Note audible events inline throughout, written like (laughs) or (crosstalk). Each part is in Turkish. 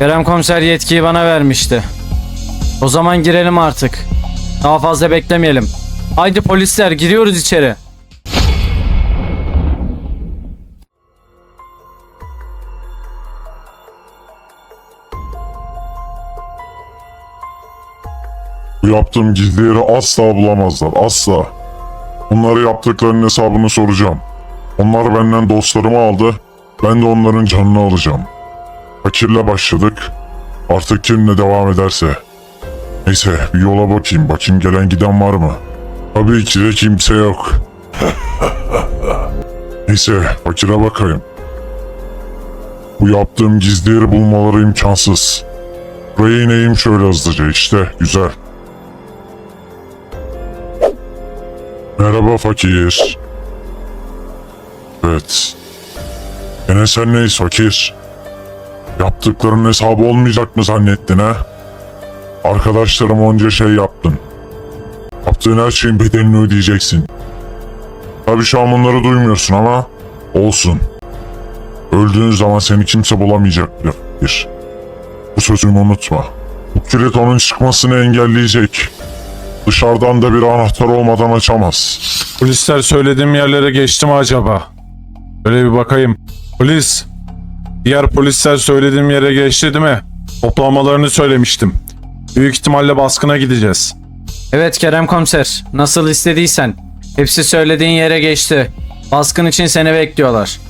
Kerem komiser yetkiyi bana vermişti. O zaman girelim artık. Daha fazla beklemeyelim. Haydi polisler giriyoruz içeri. Bu yaptığım gizli yeri asla bulamazlar. Asla. Onlara yaptıklarının hesabını soracağım. Onlar benden dostlarımı aldı. Ben de onların canını alacağım. Fakirle başladık. Artık kimle devam ederse. Neyse bir yola bakayım. Bakayım gelen giden var mı? Tabii ki de kimse yok. (laughs) Neyse fakire bakayım. Bu yaptığım gizli yeri bulmaları imkansız. Buraya ineyim şöyle hızlıca işte güzel. Merhaba fakir. Evet. Gene sen neyiz fakir? Yaptıklarının hesabı olmayacak mı zannettin ha? Arkadaşlarım onca şey yaptın. Yaptığın her şeyin bedelini ödeyeceksin. Tabii şu an bunları duymuyorsun ama olsun. Öldüğün zaman seni kimse bulamayacak bile fakir. Bu sözümü unutma. Bu kilit onun çıkmasını engelleyecek. Dışarıdan da bir anahtar olmadan açamaz. Polisler söylediğim yerlere geçti mi acaba? Öyle bir bakayım. Polis. Diğer polisler söylediğim yere geçti değil mi? Toplamalarını söylemiştim. Büyük ihtimalle baskına gideceğiz. Evet Kerem komiser. Nasıl istediysen. Hepsi söylediğin yere geçti. Baskın için seni bekliyorlar.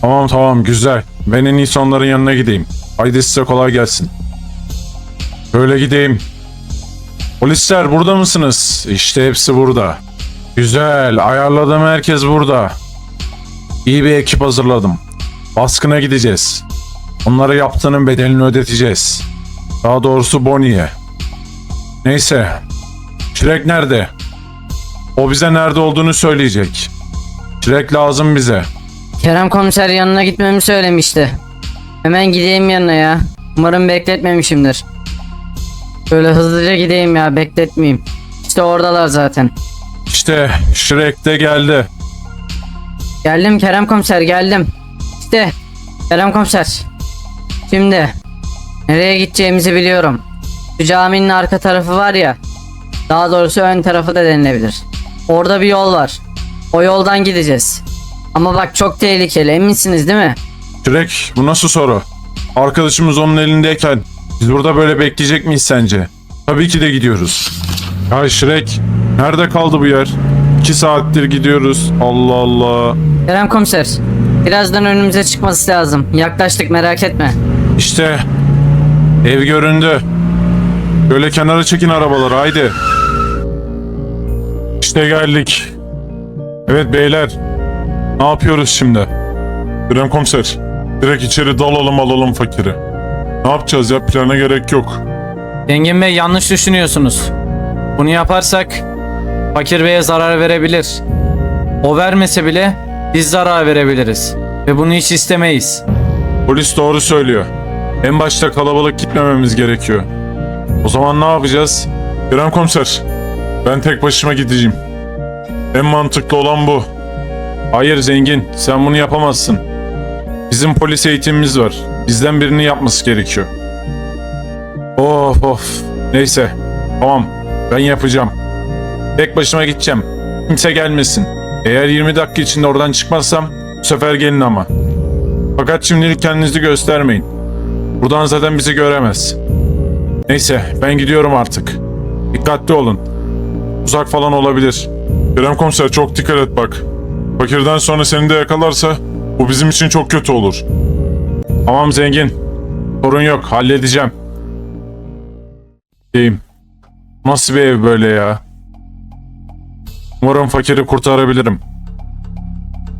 Tamam tamam güzel. Ben en iyisi onların yanına gideyim. Haydi size kolay gelsin. Böyle gideyim. Polisler burada mısınız? İşte hepsi burada. Güzel. Ayarladığım herkes burada. İyi bir ekip hazırladım. Baskına gideceğiz. Onlara yaptığının bedelini ödeteceğiz. Daha doğrusu Bonnie'ye. Neyse. Shrek nerede? O bize nerede olduğunu söyleyecek. Shrek lazım bize. Kerem komiser yanına gitmemi söylemişti. Hemen gideyim yanına ya. Umarım bekletmemişimdir. Böyle hızlıca gideyim ya bekletmeyeyim. İşte oradalar zaten. İşte Shrek de geldi. Geldim Kerem komiser geldim. İşte Kerem komiser. Şimdi nereye gideceğimizi biliyorum. Şu caminin arka tarafı var ya. Daha doğrusu ön tarafı da denilebilir. Orada bir yol var. O yoldan gideceğiz. Ama bak çok tehlikeli eminsiniz değil mi? Shrek bu nasıl soru? Arkadaşımız onun elindeyken biz burada böyle bekleyecek miyiz sence? Tabii ki de gidiyoruz. Ya Shrek nerede kaldı bu yer? İki saattir gidiyoruz. Allah Allah. Kerem komiser. Birazdan önümüze çıkması lazım. Yaklaştık merak etme. İşte ev göründü. Böyle kenara çekin arabaları haydi. İşte geldik. Evet beyler. Ne yapıyoruz şimdi? Krem komiser. Direkt içeri dalalım alalım fakiri. Ne yapacağız ya plana gerek yok. Engin Bey yanlış düşünüyorsunuz. Bunu yaparsak Fakir Bey'e zarar verebilir. O vermese bile biz zarar verebiliriz. Ve bunu hiç istemeyiz. Polis doğru söylüyor. En başta kalabalık gitmememiz gerekiyor. O zaman ne yapacağız? Kerem komiser. Ben tek başıma gideceğim. En mantıklı olan bu. Hayır zengin, sen bunu yapamazsın. Bizim polis eğitimimiz var. Bizden birini yapması gerekiyor. Of of. Neyse. Tamam. Ben yapacağım. Tek başıma gideceğim. Kimse gelmesin. Eğer 20 dakika içinde oradan çıkmazsam bu sefer gelin ama. Fakat şimdilik kendinizi göstermeyin. Buradan zaten bizi göremez. Neyse ben gidiyorum artık. Dikkatli olun. Uzak falan olabilir. Kerem komiser çok dikkat et bak. Fakirden sonra seni de yakalarsa bu bizim için çok kötü olur. Tamam zengin. Sorun yok halledeceğim. Diyeyim. Nasıl bir ev böyle ya? Umarım fakiri kurtarabilirim.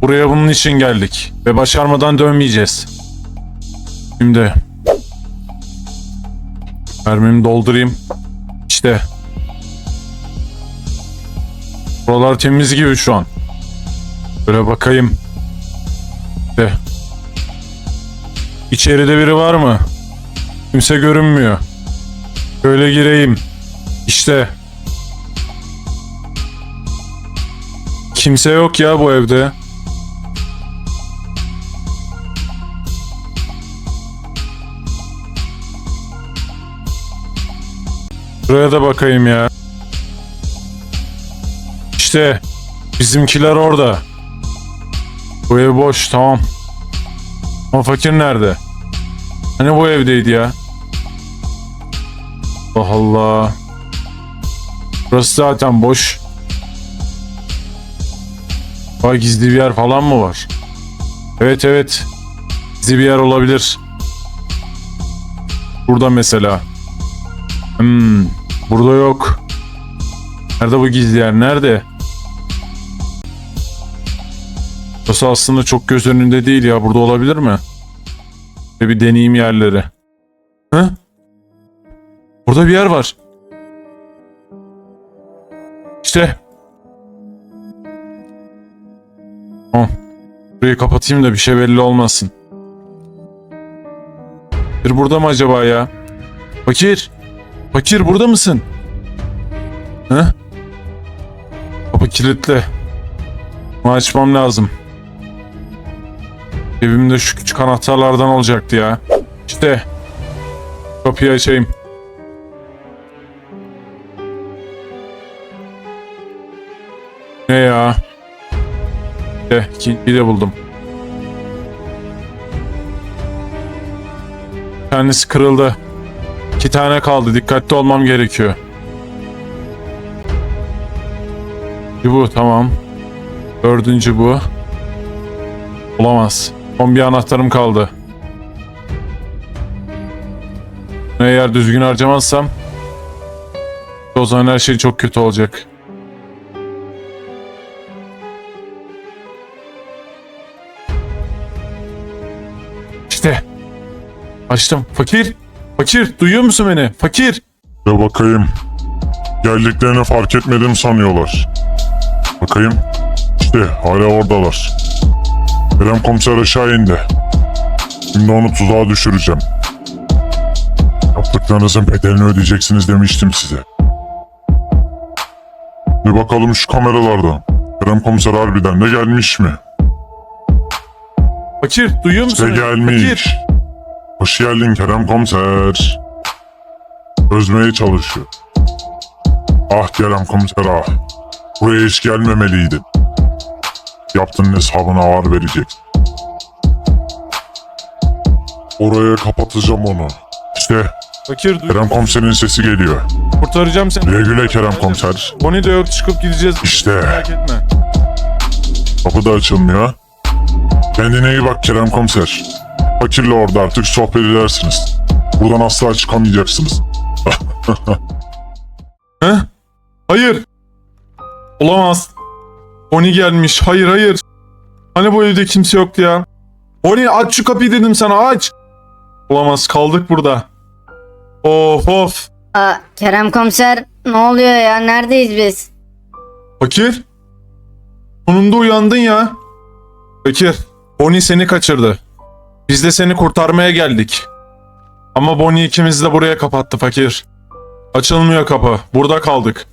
Buraya bunun için geldik ve başarmadan dönmeyeceğiz. Şimdi mermimi doldurayım. İşte. Buralar temiz gibi şu an. Böyle bakayım. De. İçeride biri var mı? Kimse görünmüyor. Böyle gireyim. İşte. Kimse yok ya bu evde. Buraya da bakayım ya. İşte bizimkiler orada. Bu ev boş tamam. Ama fakir nerede? Hani bu evdeydi ya? Allah Allah. Burası zaten boş. Vay gizli bir yer falan mı var? Evet evet. Gizli bir yer olabilir. Burada mesela. Hmm, burada yok. Nerede bu gizli yer? Nerede? Burası aslında çok göz önünde değil ya. Burada olabilir mi? Ve bir deneyim yerleri. Hı? Burada bir yer var. İşte. Tamam. Burayı kapatayım da bir şey belli olmasın. Bir burada mı acaba ya? Fakir. Fakir burada mısın? Hı? Kapı kilitli. Bunu açmam lazım. Evimde şu küçük anahtarlardan olacaktı ya. İşte. Kapıyı açayım. Ne ya? Eh, ikinciyi de buldum. Kendisi kırıldı. İki tane kaldı. Dikkatli olmam gerekiyor. Bu tamam. Dördüncü bu. Olamaz. Son bir anahtarım kaldı. Eğer düzgün harcamazsam o zaman her şey çok kötü olacak. İşte. Açtım. Fakir. Fakir. Duyuyor musun beni? Fakir. Ve bakayım. Geldiklerini fark etmedim sanıyorlar. Bakayım. İşte hala oradalar. Kerem komiser aşağı indi. Şimdi onu tuzağa düşüreceğim. Yaptıklarınızın bedelini ödeyeceksiniz demiştim size. Bir bakalım şu kameralarda. Kerem komiser harbiden de gelmiş mi? Fakir. Duyuyor musun? İşte beni? gelmiş. Fakir. Hoş geldin Kerem komiser. Çözmeye çalışıyor. Ah Kerem komiser ah. Buraya hiç gelmemeliydin. Yaptığın hesabını ağır verecek. Oraya kapatacağım onu. İşte Fakir duyuyor Kerem komiserin sesi geliyor. Kurtaracağım seni. Güle güle Kerem komiser. Bonnie de yok çıkıp gideceğiz. İşte. Merak etme. Kapı da açılmıyor. Kendine iyi bak Kerem komiser. Fakirle orada artık sohbet edersiniz. Buradan asla çıkamayacaksınız. (laughs) He? Hayır. Olamaz. Bonnie gelmiş. Hayır hayır. Hani bu evde kimse yoktu ya. Bonnie aç şu kapıyı dedim sana aç. Olamaz kaldık burada. Of of. Aa, Kerem komiser ne oluyor ya neredeyiz biz? Fakir. Sonunda uyandın ya. Fakir. Bonnie seni kaçırdı. Biz de seni kurtarmaya geldik. Ama Bonnie ikimizi de buraya kapattı fakir. Açılmıyor kapı. Burada kaldık.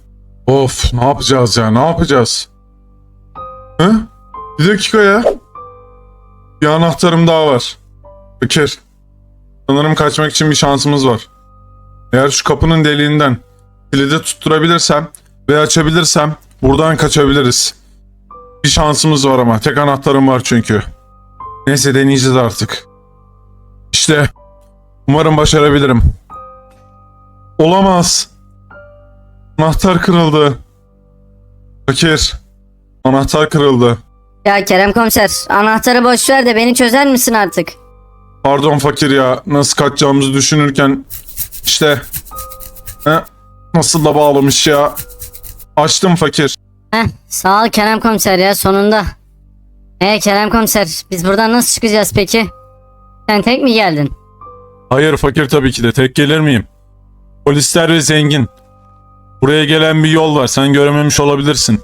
Of ne yapacağız ya ne yapacağız? Hı? Bir dakika ya. Bir anahtarım daha var. Fakir. Sanırım kaçmak için bir şansımız var. Eğer şu kapının deliğinden kilidi tutturabilirsem ve açabilirsem buradan kaçabiliriz. Bir şansımız var ama tek anahtarım var çünkü. Neyse deneyeceğiz artık. İşte umarım başarabilirim. Olamaz. Anahtar kırıldı. Fakir. Anahtar kırıldı. Ya Kerem komiser anahtarı boş ver de beni çözer misin artık? Pardon fakir ya. Nasıl kaçacağımızı düşünürken işte he, nasıl da bağlamış ya. Açtım fakir. Heh sağ ol Kerem komiser ya sonunda. Ee Kerem komiser biz buradan nasıl çıkacağız peki? Sen tek mi geldin? Hayır fakir tabii ki de tek gelir miyim? Polisler ve zengin. Buraya gelen bir yol var sen görememiş olabilirsin.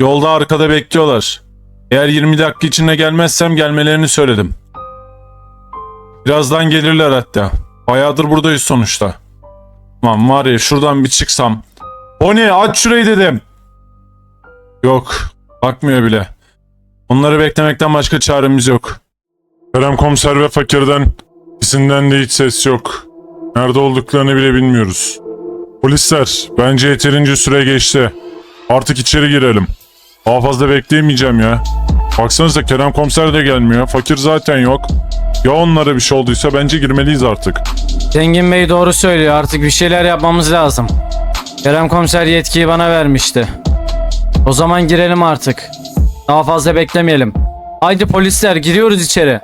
Yolda arkada bekliyorlar. Eğer 20 dakika içinde gelmezsem gelmelerini söyledim. Birazdan gelirler hatta. Bayağıdır buradayız sonuçta. Lan var ya şuradan bir çıksam. O ne aç şurayı dedim. Yok bakmıyor bile. Onları beklemekten başka çaremiz yok. Kerem komiser ve fakirden İkisinden de hiç ses yok. Nerede olduklarını bile bilmiyoruz. Polisler, bence yeterince süre geçti. Artık içeri girelim. Daha fazla bekleyemeyeceğim ya. Baksanıza Kerem komiser de gelmiyor. Fakir zaten yok. Ya onlara bir şey olduysa bence girmeliyiz artık. Zengin Bey doğru söylüyor. Artık bir şeyler yapmamız lazım. Kerem komiser yetkiyi bana vermişti. O zaman girelim artık. Daha fazla beklemeyelim. Haydi polisler giriyoruz içeri.